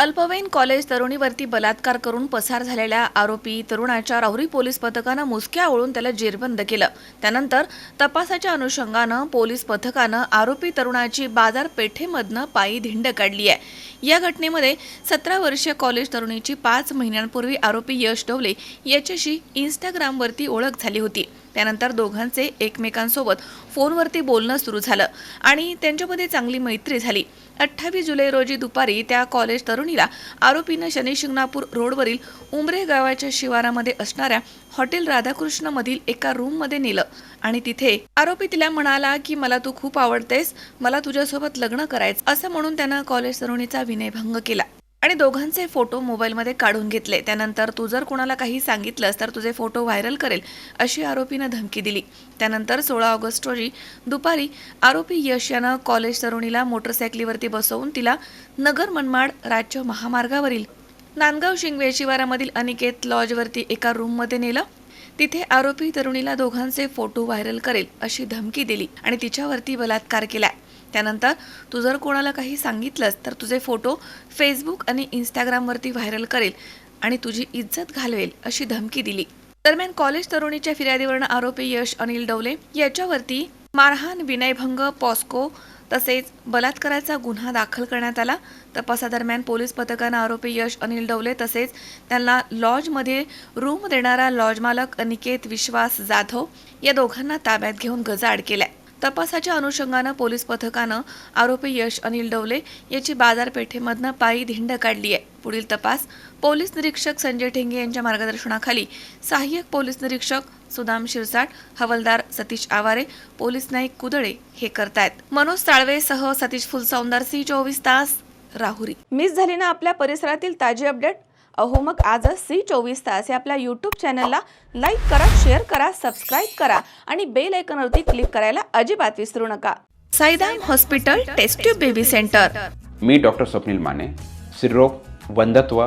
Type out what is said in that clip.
अल्पवयीन कॉलेज तरुणीवरती बलात्कार करून पसार झालेल्या आरोपी तरुणाच्या राहुरी पोलीस पथकानं मुसक्या ओळून त्याला जेरबंद केलं. त्यानंतर तपासाच्या अनुषंगानं पोलीस पथकानं आरोपी तरुणाची बाजारपेठेमधनं पायी धिंड काढली आहे. या घटनेमध्ये सतरा वर्षीय कॉलेज तरुणीची पाच महिन्यांपूर्वी आरोपी यश डोवले याच्याशी इंस्टाग्रामवरती ओळख झाली होती. त्यानंतर दोघांचे एकमेकांसोबत फोनवरती बोलणं सुरू झालं आणि त्यांच्यामध्ये चांगली मैत्री झाली. अठ्ठावीस जुलै रोजी दुपारी त्या कॉलेज तरुणीला आरोपीनं शनी शिंगणापूर रोडवरील उमरे गावाच्या शिवारामध्ये असणाऱ्या हॉटेल राधाकृष्णमधील एका रूममध्ये नेलं आणि तिथे आरोपी तिला म्हणाला की मला तू खूप आवडतेस मला तुझ्यासोबत लग्न करायचं असं म्हणून त्यानं कॉलेज तरुणीचा विनयभंग केला. आणि दोघांचे फोटो मोबाईलमध्ये काढून घेतले. त्यानंतर तू जर कोणाला काही सांगितलंस तर तुझे फोटो व्हायरल करेल अशी आरोपीनं धमकी दिली. त्यानंतर सोळा ऑगस्ट रोजी दुपारी आरोपी यश यानं कॉलेज तरुणीला मोटरसायकलीवरती बसवून तिला नगर मनमाड राज्य महामार्गावरील नांदगाव शिंगवे शिवारामधील अनिकेत लॉजवरती एका रूममध्ये नेलं. तिथे आरोपी तरुणीला दोघांचे फोटो व्हायरल करेल अशी धमकी दिली आणि तिच्यावरती बलात्कार केलाय. त्यानंतर तू जर कोणाला काही सांगितलंस तर तुझे फोटो फेसबुक आणि इंस्टाग्रामवरती व्हायरल करेल आणि तुझी इज्जत घालवेल अशी धमकी दिली. दरम्यान कॉलेज तरुणीच्या फिर्यादीवरून आरोपी यश अनिल डवले याच्यावरती मारहाण विनयभंग पॉस्को तसेच बलात्काराचा गुन्हा दाखल करण्यात आला. तपासादरम्यान पोलीस पथकानं आरोपी यश अनिल डवले तसेच त्यांना लॉजमध्ये रूम देणारा लॉज मालक अनिकेत विश्वास जाधव या दोघांना ताब्यात घेऊन गजाआड केलाय. तपासाच्या अनुषंगानं पोलीस पथकानं आरोपी यश अनिल डवले याची बाजारपेठेमधनं पायी धिंड काढली आहे. पुढील तपास पोलीस निरीक्षक संजय ठेंगे यांच्या मार्गदर्शनाखाली सहाय्यक पोलीस निरीक्षक सुदाम शिरसाट हवलदार सतीश आवारे पोलीस नाईक कुदळे हे करतायत. मनोज साळवेसह सतीश फुलसौंदर सी चोवीस तास राहुरी. मिस झाली ना आपल्या परिसरातील ताजी अपडेट अहो मग आजच सी चोवीस तास या आपल्या यूट्यूब चॅनलला लाईक करा शेअर करा सबस्क्राईब करा आणि बेल आयकॉनवरती क्लिक करायला अजिबात विसरू नका. Saidam hospital test tube baby centre मी डॉक्टर स्वप्नील माने स्त्रीरोग वंधत्व